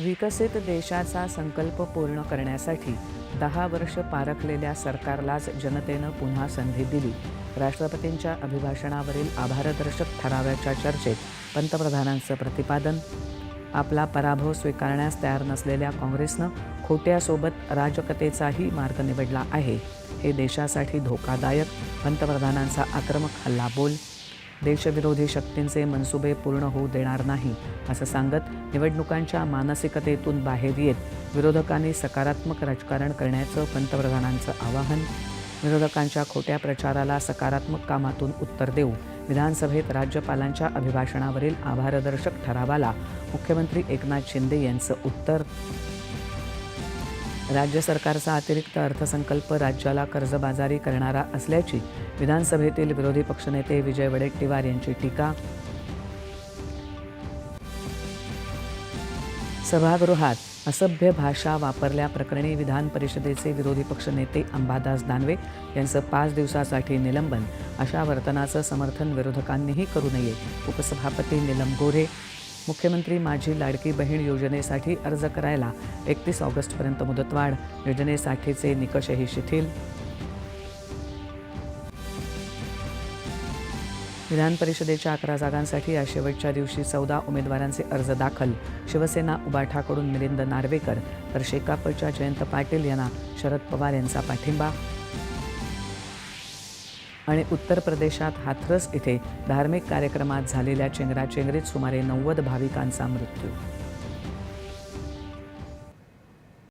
विकसित देशाचा संकल्प पूर्ण करण्यासाठी दहा वर्ष पारखलेल्या सरकारलाच जनतेनं पुन्हा संधी दिली. राष्ट्रपतींच्या अभिभाषणावरील आभारदर्शक ठरावाच्या चर्चेत पंतप्रधानांचं प्रतिपादन आपला पराभव स्वीकारण्यास तयार नसलेल्या काँग्रेसनं खोट्यासोबत राजकतेचाही मार्ग निवडला आहे. हे देशासाठी धोकादायक पंतप्रधानांचा आक्रमक हल्लाबोल देशविरोधी शक्तींचे मनसुबे पूर्ण होऊ देणार नाही असं सांगत निवडणुकांच्या मानसिकतेतून बाहेर येत विरोधकांनी सकारात्मक राजकारण करण्याचं पंतप्रधानांचं आवाहन. विरोधकांच्या खोट्या प्रचाराला सकारात्मक कामातून उत्तर देऊ. विधानसभेत राज्यपालांच्या अभिभाषणावरील आभारदर्शक ठरावाला मुख्यमंत्री एकनाथ शिंदे यांचं उत्तर. राज्य सरकारचा अतिरिक्त अर्थसंकल्प राज्याला कर्जबाजारी करणारा असल्याची विधानसभेतील विरोधी पक्षनेते विजय वडेट्टीवार यांची टीका. सभागृहात असभ्य भाषा वापरल्याप्रकरणी विधान परिषदेचे विरोधी पक्षनेते अंबादास दानवे यांचं पाच दिवसासाठी निलंबन अशा वर्तनाचं समर्थन विरोधकांनीही करू नये उपसभापती निलम गोरे मुख्यमंत्री माझी लाडकी बहीण योजनेसाठी अर्ज करायला एकतीस ऑगस्टपर्यंत मुदतवाढ योजनेसाठीचे निकषही शिथिल. विधान परिषदेच्या अकरा जागांसाठी आज शेवटच्या दिवशी चौदा उमेदवारांचे अर्ज दाखल. शिवसेना उबाठाकडून मिलिंद नार्वेकर तर शेकापच्या जयंत पाटील यांना शरद पवार यांचा पाठिंबा आणि उत्तर प्रदेशात हाथरस इथे धार्मिक कार्यक्रमात झालेल्या चेंगराचेंगरीत सुमारे नव्वद भाविकांचा मृत्यू